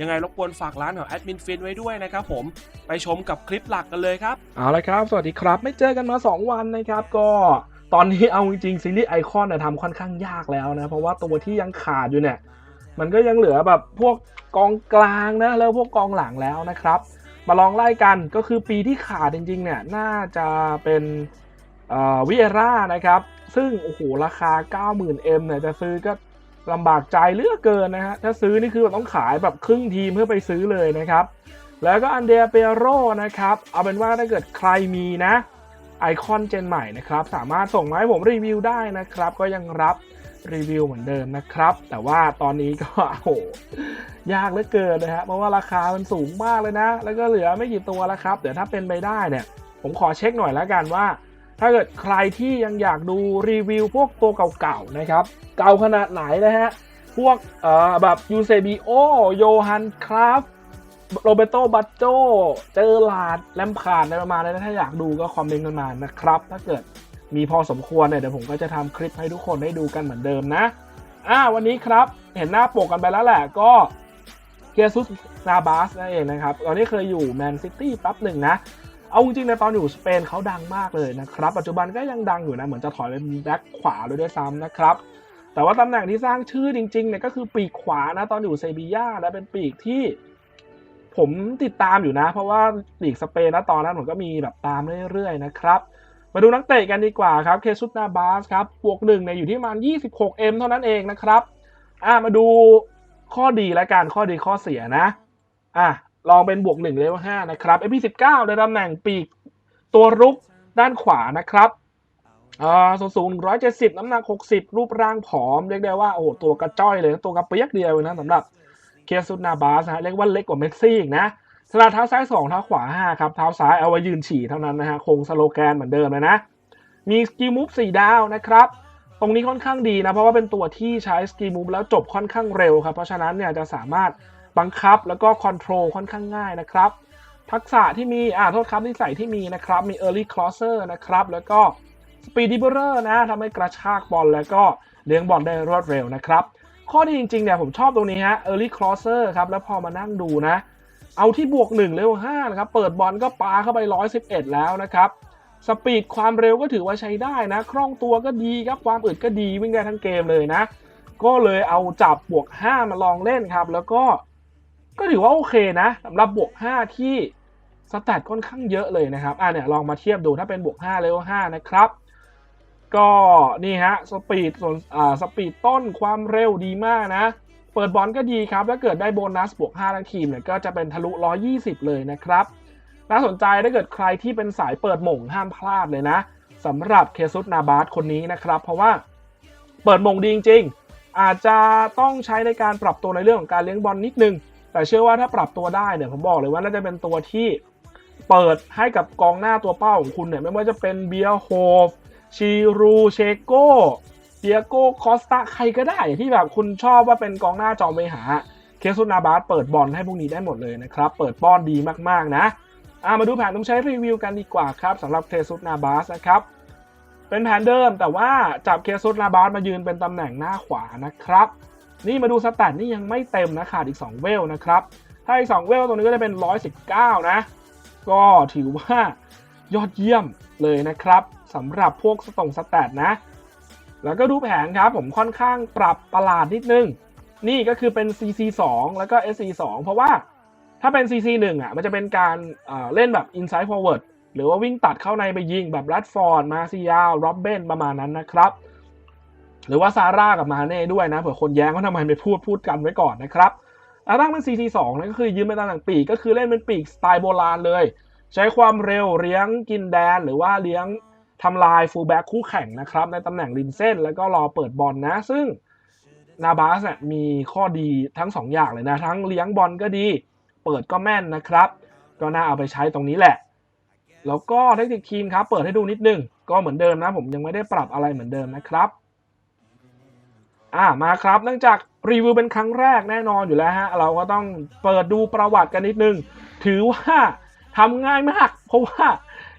ยังไงรบกวนฝากร้านของแอดมินฟินไว้ด้วยนะครับผมไปชมกับคลิปหลักกันเลยครับเอาละครับ สวัสดีครับ ไม่เจอกันมา 2 วันนะครับก็ตอนนี้เอาจริงๆซีรีส์ไอคอนเนี่ยทำค่อนข้างยากแล้วนะ เพราะว่าตัวที่ยังขาดอยู่เนี่ย มันก็ยังเหลือแบบพวกกองกลางนะ แล้วพวกกองหลังแล้วนะครับ มาลองไล่กันก็คือปีที่ขาดจริงๆเนี่ยน่าจะเป็นวิเอร่านะครับ ซึ่งโอ้โหราคา 90,000 M เนี่ยจะซื้อก็ ลำบากใจเหลือกเกินนะฮะ ถ้าซื้อนี่คือต้องขายแบบครึ่งทีมเพื่อไปซื้อเลยนะครับ แล้วก็อันเดรเปโรนะครับ เอาเป็นว่าถ้าเกิดใครมีนะไอคอนเจนใหม่นะครับ สามารถส่งมาให้ผมรีวิวได้นะครับ ก็ยังรับรีวิวเหมือนเดิมนะครับ แต่ว่าตอนนี้ก็โอ้โหยากเหลือเกินนะฮะเพราะว่าราคามันสูงมากเลยนะ แล้วก็เหลือไม่กี่ตัวแล้วครับ เดี๋ยวถ้าเป็นไปได้เนี่ย ผมขอเช็คหน่อยแล้วกันว่า ถ้าเกิดใครที่ยังอยากดูรีวิวพวกตัวเก่าๆนะครับ เก่าขนาดไหนนะฮะ พวกเอ่อแบบยูเซบิโอโยฮันคราฟโรเบโตบัตโจเจอลาดแลมพาร์ดอะไรประมาณนั้นถ้าอยากดูก็คอมเมนต์กันมานะครับ ถ้าเกิดมีพอสมควรเนี่ยเดี๋ยวผมก็จะทำคลิปให้ทุกคนได้ดูกันเหมือนเดิมนะอ่าวันนี้ครับเห็นหน้าปกกันไปแล้วแหละก็เกียซุสนาบาสนั่นเองนะครับ ตอนนี้เคยอยู่แมนซิตี้แป๊บหนึ่งนะ เอาจริงๆในตอนอยู่สเปนเขาดังมากเลยนะครับ ปัจจุบันก็ยังดังอยู่นะ เหมือนจะถอยเป็นแบ็คขวาเลยด้วยซ้ำนะครับ แต่ว่าตำแหน่งที่สร้างชื่อจริงๆเนี่ยก็คือปีกขวานะตอนอยู่เซบีย่านะเป็นปีกที่ผมติดตามอยู่นะ เพราะว่าลีกสเปนนะตอนนั้นผมก็มีแบบตามเรื่อยๆนะครับ มาดูนักเตะกันดีกว่าครับเคซุสนาบาสครับบวกหนึ่งเนี่ยอยู่ที่ประมาณ 26M เท่านั้นเองนะครับอ่ามาดูข้อดีและการข้อดีข้อเสียนะอะ ลองเป็นบวกหนึ่งเลเวลห้านะครับ MP19 ในตำแหน่งปีกตัวรุกด้านขวานะครับอ่าส่วนสูง 170 น้ำหนัก 60 รูปร่างผอม เรียกได้ว่า โอ้โห ตัวกระจ้อยเลย ตัวกระเปียกเดียวเลยนะสำหรับเคซุสนาบาสนะฮะเรียกว่าเล็กกว่าเมสซี่อีกนะสลับเท้าซ้าย 2 เท้าขวา 5 ครับ เท้าซ้ายเอาไว้ยืนฉี่เท่านั้นนะฮะ คงสโลแกนเหมือนเดิมเลยนะ มีสกิลมูฟ4 ดาวนะครับ ตรงนี้ค่อนข้างดีนะ เพราะว่าเป็นตัวที่ใช้สกิมูฟแล้วจบค่อนข้างเร็วครับ เพราะฉะนั้นเนี่ยจะสามารถ บังคับแล้วก็คอนโทรลค่อนข้างง่ายนะครับ ทักษะที่มีอ่าโทษครับนิสัยที่มีนะครับ มี Early Crosser นะครับ แล้วก็ Speed d i b b l e r นะทำให้กระชากบอลแล้วก็เลี้ยงบอลได้รวดเร็วนะครับ ข้อดีจริงๆเนี่ยผมชอบตรงนี้ฮะ Early Crosser ครับ แล้วพอมานั่งดูนะ เอาที่บวก1เร็ว5นะครับ เปิดบอลก็ปาเข้าไป 111 แล้วนะครับสปีดความเร็วก็ถือว่าใช้ได้นะ คล่องตัวก็ดีครับ ความอึดก็ดีวิ่งได้ทั้งเกมเลยนะ ก็เลยเอาจับบวก 5 มาลองเล่นครับ แล้วก็ ก็ถือว่าโอเคนะสำหรับบวก 5 ที่สแตทค่อนข้างเยอะเลยนะครับ อ่าเนี่ยลองมาเทียบดูถ้าเป็นบวก5เลเวล5นะครับ ก็นี่ฮะสปีดส่วนอ่าสปีดต้นความเร็วดีมากนะ เปิดบอลก็ดีครับแล้วเกิดได้โบนัสบวก 5 ทั้งทีมเนี่ยก็จะเป็นทะลุ 120 เลยนะครับ น่าสนใจถ้าเกิดใครที่เป็นสายเปิดหม่งห้ามพลาดเลยนะสำหรับเคซุสนาบาสคนนี้นะครับ เพราะว่าเปิดหม่งดีจริงๆอาจจะต้องใช้ในการปรับตัวในเรื่องของการเลี้ยงบอลนิดนึง แต่เชื่อว่าถ้าปรับตัวได้เนี่ยผมบอกเลยว่าน่าจะเป็นตัวที่เปิดให้กับกองหน้าตัวเป้าของคุณเนี่ยไม่ว่าจะเป็นเบียร์โฮฟชีรูเชโกเดียโกคอสตาใครก็ได้ที่แบบคุณชอบว่าเป็นกองหน้าจอมไปหา เคซุสนาบาสเปิดบอลให้พวกนี้ได้หมดเลยนะครับ เปิดป้อนดีมากๆนะามาดูแผนต้องใช้รีวิวกันดีกว่าครับสำหรับเคซุสนาบาสนะครับ เป็นแผนเดิมแต่ว่าจับเคซุสนาบาสมายืนเป็นตำแหน่งหน้าขวานะครับ นี่มาดูสแตทนี่ยังไม่เต็มนะขาดอีก 2 เวลนะครับ ถ้าอีก 2 เวลตรงนี้ก็จะเป็น 119 นะ ก็ถือว่ายอดเยี่ยมเลยนะครับสำหรับพวกสตงสแตทนะ แล้วก็ดูแผนครับผมค่อนข้างปรับประหลาดนิดนึง นี่ก็คือเป็น CC2 แล้วก็ SC2 เพราะว่าถ้าเป็น CC1 อะมันจะเป็นการเล่นแบบ inside forward หรือว่าวิ่งตัดเข้าในไปยิงแบบรัดฟอร์ดมาซิยาโรบเบนประมาณนั้นนะครับ หรือว่าซาร่ากับมาเน่ด้วยนะเผื่อคนแย้งว่าทำไมไม่พูดพูดกันไว้ก่อนนะครับแล้วตั้งเป็น CC2 นั่นก็คือยืมเป็นตำแหน่งปีกก็คือเล่นเป็นปีกสไตล์โบราณเลย ใช้ความเร็วเลี้ยงกินแดน หรือว่าเลี้ยงทำลายฟูลแบ็กคู่แข่งนะครับในตำแหน่งริมเส้นแล้วก็รอเปิดบอลนะ ซึ่งนาบาสเนี่ยมีข้อดีทั้ง 2 อย่างเลยนะ ทั้งเลี้ยงบอลก็ดี เปิดก็แม่นนะครับ ก็น่าเอาไปใช้ตรงนี้แหละ แล้วก็เทคนิคทีมครับเปิดให้ดูนิดนึง ก็เหมือนเดิมนะ ผมยังไม่ได้ปรับอะไรเหมือนเดิมนะครับ อ่ามาครับเนื่องจากรีวิวเป็นครั้งแรกแน่นอนอยู่แล้วฮะเราก็ต้องเปิดดูประวัติกันนิดนึง ถือว่าทำง่ายมาก เพราะว่า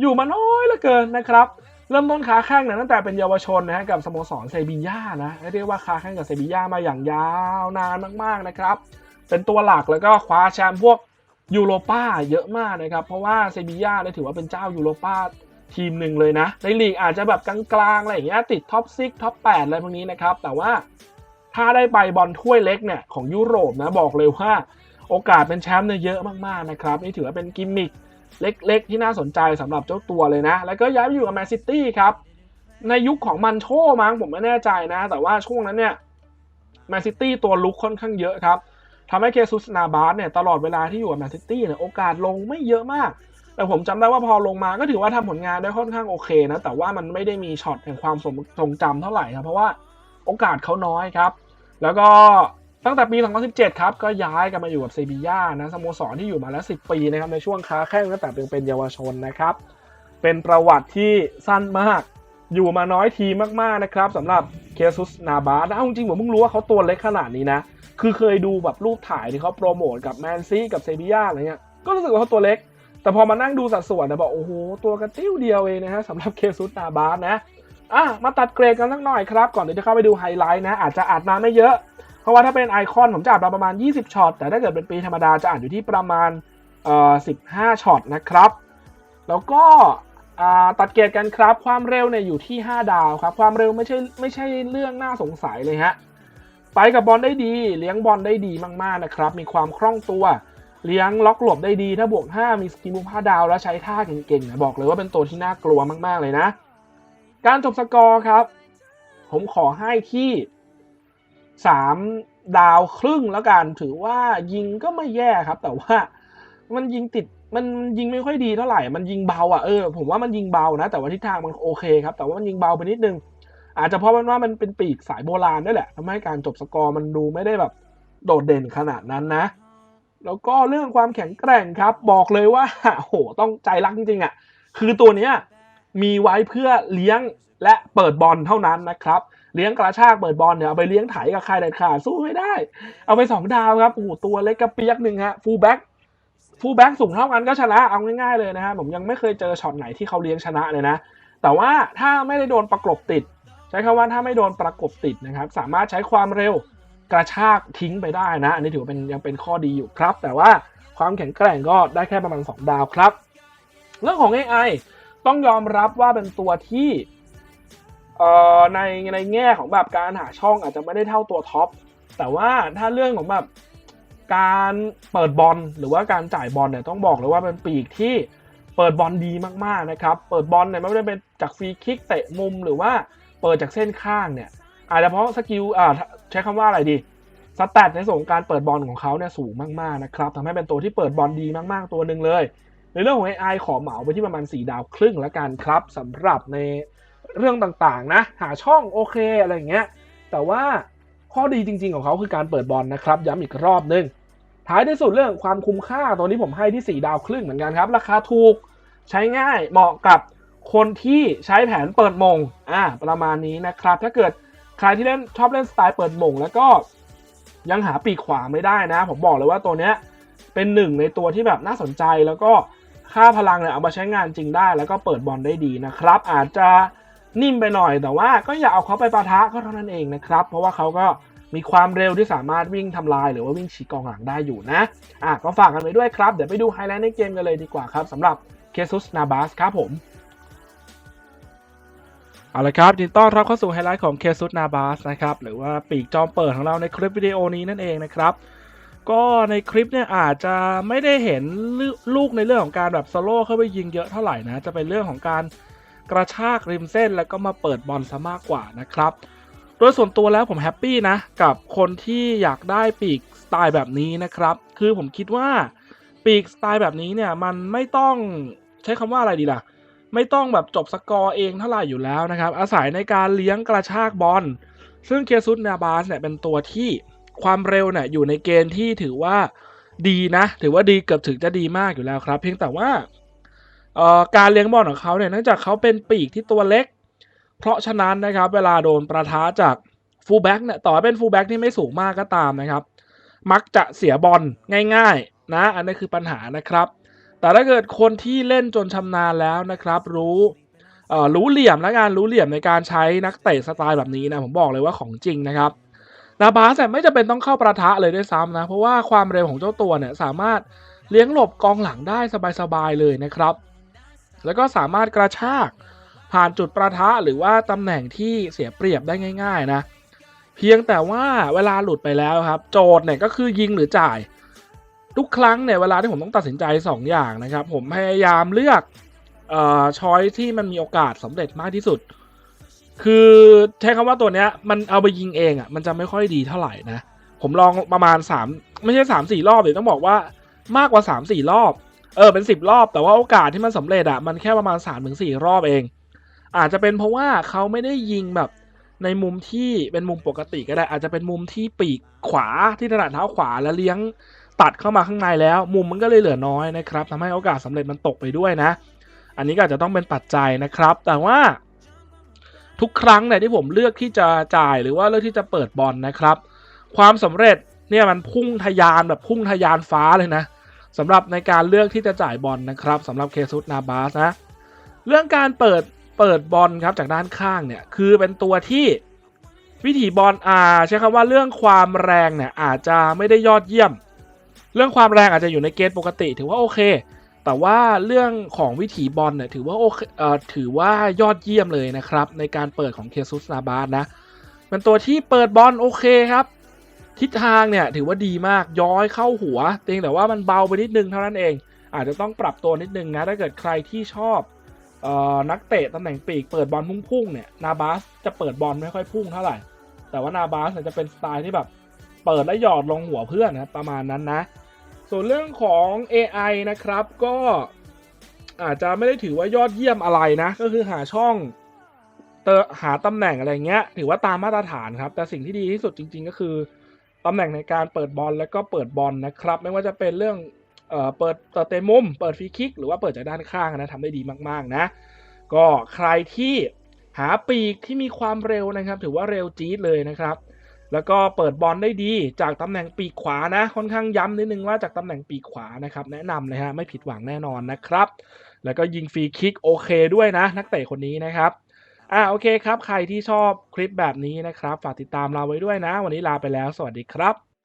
อยู่มาน้อยเหลือเกินนะครับเริ่มต้นค้าแข่งเนี่ยตั้งแต่เป็นเยาวชนนะฮะกับสโมสรเซบีย่านะเรียกว่าค้าแข่งกับเซบีย่ามาอย่างยาวนานมากๆนะครับ เป็นตัวหลักแล้วก็คว้าแชมป์พวกยูโรป้าเยอะมากนะครับ เพราะว่าเซบีย่าเนี่ยถือว่าเป็นเจ้ายูโรป้า ทีมหนึ่งเลยนะ ในลีกอาจจะแบบกลางๆอะไรอย่างเงี้ยติดท็อปซิกท็อปแปดอะไรพวกนี้นะครับ แต่ว่าถ้าได้ไปบอลถ้วยเล็กเนี่ยของยุโรปนะบอกเลยว่า โอกาสเป็นแชมป์เนี่ยเยอะมากๆนะครับ นี่ถือว่าเป็นกิมมิคเล็กๆ ที่น่าสนใจสำหรับเจ้าตัวเลยนะ แล้วก็ย้ายไปอยู่กับแมนซิตี้ครับ ในยุคของมันโชมั้งผมไม่แน่ใจนะ แต่ว่าช่วงนั้นเนี่ยแมนซิตี้ตัวลุกค่อนข้างเยอะครับทำให้เคซุสนาบาสเนี่ยตลอดเวลาที่อยู่กับแมนซิตี้เนี่ยโอกาสลงไม่เยอะมาก แต่ผมจำได้ว่าพอลงมาก็ถือว่าทำผลงานได้ค่อนข้างโอเคนะ แต่ว่ามันไม่ได้มีช็อตแห่งความทรงทรงจำเท่าไหร่ครับ เพราะว่าโอกาสเขาน้อยครับ แล้วก็ตั้งแต่ปี 2017 ครับ ก็ย้ายกันมาอยู่กับเซบีย่านะสโมสรที่อยู่มาแล้ว 10 ปีนะครับ ในช่วงค้าแข่งตั้งแต่เป็นเป็นเยาวชนนะครับ เป็นประวัติที่สั้นมาก อยู่มาน้อยทีมากๆนะครับสำหรับเคซุสนาบาสเอาจริงผมเพิ่งรู้ว่าเขาตัวเล็กขนาดนี้นะ คือเคยดูแบบรูปถ่ายที่เขาโปรโมทกับแมนซีกับเซบีย่าอะไรเงี้ย ก็รู้สึกว่าเขาตัวเล็ก แต่พอมานั่งดูสัดส่วนนะบอกโอ้โหตัวกระติ้วเดียวเองนะฮะสำหรับเคซุสนาบาสนะอะมาตัดเกรดกันสักหน่อยครับ ก่อนที่จะเข้าไปดูไฮไลท์นะ อาจจะอัดมาไม่เยอะ เพราะว่าถ้าเป็นไอคอนผมจะอัดมาประมาณ 20ช็อตแต่ถ้าเกิดเป็นปีธรรมดาจะอัดอยู่ที่ประมาณเอ่อ15ช็อตนะครับ แล้วก็อ่าตัดเกรดกันครับ ความเร็วเนี่ยอยู่ที่ 5 ดาวครับ ความเร็วไม่ใช่ไม่ใช่เรื่องน่าสงสัยเลยฮะไปกับบอลได้ดี เลี้ยงบอลได้ดีมากๆนะครับ มีความคล่องตัว เลี้ยงล็อกหลบได้ดีถ้าบวก 5 มีสกิลมุม5ดาวแล้วใช้ท่าเก่งๆนะบอกเลยว่าเป็นตัวที่น่ากลัวมากๆเลยนะ การจบสกอร์ครับ ผมขอให้ที่ 3 ดาวครึ่งแล้วกันถือว่ายิงก็ไม่แย่ครับ แต่ว่ามันยิงติดมันยิงไม่ค่อยดีเท่าไหร่ มันยิงเบาอะเออผมว่ามันยิงเบานะ แต่ว่าทิศทางมันโอเคครับ แต่ว่ามันยิงเบาไปนิดนึง อาจจะเพราะมันว่ามันเป็นปีกสายโบราณด้วยแหละทำให้การจบสกอร์มันดูไม่ได้แบบโดดเด่นขนาดนั้นนะ แล้วก็เรื่องความแข็งแกร่งครับ บอกเลยว่าโหต้องใจรักจริงๆอะคือตัวเนี้ยมีไว้เพื่อเลี้ยงและเปิดบอลเท่านั้นนะครับ เลี้ยงกระชากเปิดบอลเนี่ยเอาไปเลี้ยงไถกับใครเด็ดขาดสู้ไม่ได้ เอาไปสองดาวครับโอ้โหตัวเล็กกระเปียกหนึ่งฮะฟูลแบ็กฟูลแบ็กสูงเท่ากันก็ชนะเอาง่ายๆเลยนะฮะผมยังไม่เคยเจอช็อตไหนที่เขาเลี้ยงชนะเลยนะ แต่ว่าถ้าไม่ได้โดนประกบติด ใช้คำว่าถ้าไม่โดนประกบติดนะครับ สามารถใช้ความเร็ว กระชากทิ้งไปได้นะ อันนี้ถือว่าเป็นยังเป็นข้อดีอยู่ครับ แต่ว่าความแข็งแกร่งก็ได้แค่ประมาณ 2 ดาวครับ เรื่องของ AI ต้องยอมรับว่าเป็นตัวที่ในในแง่ของแบบการหาช่องอาจจะไม่ได้เท่าตัวท็อปแต่ว่าถ้าเรื่องของแบบการเปิดบอลหรือว่าการจ่ายบอลเนี่ยต้องบอกเลยว่าเป็นปีกที่เปิดบอลดีมากๆนะครับเปิดบอลเนี่ยไม่ได้เป็นจากฟรีคิกเตะมุมหรือว่าเปิดจากเส้นข้างเนี่ยอาจจะเพราะสกิลอ่า ช้คำว่าอะไรดีสแตทในส่วนของการเปิดบอลของเขาเนี่ยสูงมากๆนะครับทำให้เป็นตัวที่เปิดบอลดีมากๆตัวหนึ่งเลย ในเรื่องของ AI ขอเหมาไปที่ประมาณ 4 ดาวครึ่งแล้วกันครับสำหรับในเรื่องต่างๆนะ หาช่องโอเคอะไรอย่างเงี้ยแต่ว่าข้อดีจริง ๆของเขาคือการเปิดบอลนะครับย้ำอีกรอบนึงท้ายที่สุดเรื่องความคุ้มค่าตัวนี้ผมให้ที่ 4 ดาวครึ่งเหมือนกันครับ ราคาถูกใช้ง่ายเหมาะกับคนที่ใช้แผนเปิดมงอ่าประมาณนี้นะครับ ถ้าเกิด ใครที่เล่นชอบเล่นสไตล์เปิดมงแล้วก็ยังหาปีกขวาไม่ได้นะ ผมบอกเลยว่าตัวเนี้ยเป็นหนึ่งในตัวที่แบบน่าสนใจแล้วก็ค่าพลังเนี่ยเอามาใช้งานจริงได้ แล้วก็เปิดบอลได้ดีนะครับ อาจจะนิ่มไปหน่อยแต่ว่าก็อย่าเอาเขาไปปะทะก็เท่านั้นเองนะครับ เพราะว่าเขาก็มีความเร็วที่สามารถวิ่งทำลาย หรือว่าวิ่งฉีกกองหลังได้อยู่นะอะก็ฝากกันไปด้วยครับ เดี๋ยวไปดูไฮไลท์ในเกมกันเลยดีกว่าครับสำหรับเคซุสนาบาสครับผม เอาละครับยินดีต้อนรับเข้าสู่ไฮไลท์ของเคซุสนาบาสนะครับหรือว่าปีกจอมเปิดของเราในคลิปวิดีโอนี้นั่นเองนะครับ ก็ในคลิปเนี่ยอาจจะไม่ได้เห็นลูกในเรื่องของการแบบสโลว์เข้าไปยิงเยอะเท่าไหร่นะ จะเป็นเรื่องของการกระชากริมเส้นแล้วก็มาเปิดบอลซะมากกว่านะครับ โดยส่วนตัวแล้วผมแฮปปี้นะ กับคนที่อยากได้ปีกสไตล์แบบนี้นะครับ คือผมคิดว่าปีกสไตล์แบบนี้เนี่ยมันไม่ต้องใช้คำว่าอะไรดีล่ะ ไม่ต้องแบบจบสกอร์เองเท่าไหร่อยู่แล้วนะครับ อาศัยในการเลี้ยงกระชากบอล ซึ่งเคซุสนาบาสเนี่ยเป็นตัวที่ความเร็วเนี่ยอยู่ในเกณฑ์ที่ถือว่าดีนะ ถือว่าดีเกือบถึงจะดีมากอยู่แล้วครับ เพียงแต่ว่าการเลี้ยงบอลของเขาเนี่ยเนื่องจากเขาเป็นปีกที่ตัวเล็ก เพราะฉะนั้นนะครับเวลาโดนประทะจากฟูลแบ็กเนี่ยต่อเป็นฟูลแบ็กที่ไม่สูงมากก็ตามนะครับ มักจะเสียบอลง่าย ๆ นะ อันนี้คือปัญหานะครับ แต่ถ้าเกิดคนที่เล่นจนชำนาญแล้วนะครับ รู้รู้เหลี่ยมและการรู้เหลี่ยมในการใช้นักเตะสไตล์แบบนี้นะผมบอกเลยว่าของจริงนะครับนาบาสเนี่ยไม่จำเป็นต้องเข้าประทะเลยด้วยซ้ำนะ เพราะว่าความเร็วของเจ้าตัวเนี่ยสามารถเลี้ยงหลบกองหลังได้สบายๆเลยนะครับ แล้วก็สามารถกระชากผ่านจุดประทะหรือว่าตำแหน่งที่เสียเปรียบได้ง่าย ๆ นะ เพียงแต่ว่าเวลาหลุดไปแล้วครับ โจทย์เนี่ยก็คือยิงหรือจ่าย ทุกครั้งเนี่ยเวลาที่ผมต้องตัดสินใจ 2 อย่างนะครับ ผมพยายามเลือกเอ่อช้อยที่มันมีโอกาสสำเร็จมากที่สุด คือใช้คำว่าตัวเนี้ย มันเอาไปยิงเองอะมันจะไม่ค่อยดีเท่าไหร่นะ ผมลองประมาณ 3 ไม่ใช่ 3 4 รอบเดี๋ยวต้องบอกว่ามากกว่า 3 4 รอบ เออเป็น 10 รอบ แต่ว่าโอกาสที่มันสำเร็จอะมันแค่ประมาณ 3-4 รอบเอง อาจจะเป็นเพราะว่าเขาไม่ได้ยิงแบบในมุมที่เป็นมุมปกติก็ได้ อาจจะเป็นมุมที่ปีกขวาที่ถนัดเท้าขวาแล้วเลี้ยง ตัดเข้ามาข้างในแล้ว มุมมันก็เลยเหลือน้อยนะครับทำให้โอกาสสำเร็จมันตกไปด้วยนะ อันนี้ก็จจะต้องเป็นปัจจัยนะครับ แต่ว่า ทุกครั้งเนี่ยที่ผมเลือกที่จะจ่ายหรือว่าเลือกที่จะเปิดบอลนะครับ ความสำเร็จเนี่ยมันพุ่งทะยานแบบพุ่งทะยานฟ้าเลยนะสำหรับในการเลือกที่จะจ่ายบอลนะครับสำหรับเคซุสนาบาสนะเรื่องการเปิดเปิดบอลครับจากด้านข้างเนี่ยคือเป็นตัวที่วิถีบอลอาใช้คำว่าเรื่องความแรงเนี่ยอาจจะไม่ได้ยอดเยี่ยม เรื่องความแรงอาจจะอยู่ในเกณฑ์ปกติ ถือว่าโอเค แต่ว่าเรื่องของวิถีบอลเนี่ยถือว่าโอเคเอ่อถือว่ายอดเยี่ยมเลยนะครับ ในการเปิดของเคซุสนาบาสนะเป็นตัวที่เปิดบอลโอเคครับ ทิศทางเนี่ยถือว่าดีมากย้อยเข้าหัวเพียงแต่ว่ามันเบาไปนิดนึงเท่านั้นเอง อาจจะต้องปรับตัวนิดนึงนะถ้าเกิดใครที่ชอบออนักเตะตำแหน่งปีกเปิดบอลพุ่งๆเนี่ยนาบาสจะเปิดบอลไม่ค่อยพุ่งเท่าไหร่ แต่ว่านาบาสเนี่ยจะเป็นสไตล์ที่แบบ เปิดและหยอดลงหัวเพื่อนนะประมาณนั้นนะ ส่วนเรื่องของ AI นะครับก็อาจจะไม่ได้ถือว่ายอดเยี่ยมอะไรนะ ก็คือหาช่องเตอหาตำแหน่งอะไรเงี้ย ถือว่าตามมาตรฐานครับ แต่สิ่งที่ดีที่สุดจริง ๆ ก็คือตำแหน่งในการเปิดบอลแล้วก็เปิดบอลนะครับ ไม่ว่าจะเป็นเรื่องเอ่อเปิดเตะมุม เปิดฟรีคิก หรือว่าเปิดจากด้านข้างนะทำได้ดีมากๆนะ ก็ใครที่หาปีกที่มีความเร็วนะครับ ถือว่าเร็วจี๊ดเลยนะครับ แล้วก็เปิดบอลได้ดีจากตำแหน่งปีกขวานะ ค่อนข้างย้ำนิดนึงว่าจากตำแหน่งปีกขวานะครับ แนะนำเลยฮะไม่ผิดหวังแน่นอนนะครับ แล้วก็ยิงฟรีคิกโอเคด้วยนะ นักเตะคนนี้นะครับอ่าโอเคครับ ใครที่ชอบคลิปแบบนี้นะครับ ฝากติดตามเราไว้ด้วยนะ วันนี้ลาไปแล้ว สวัสดีครับ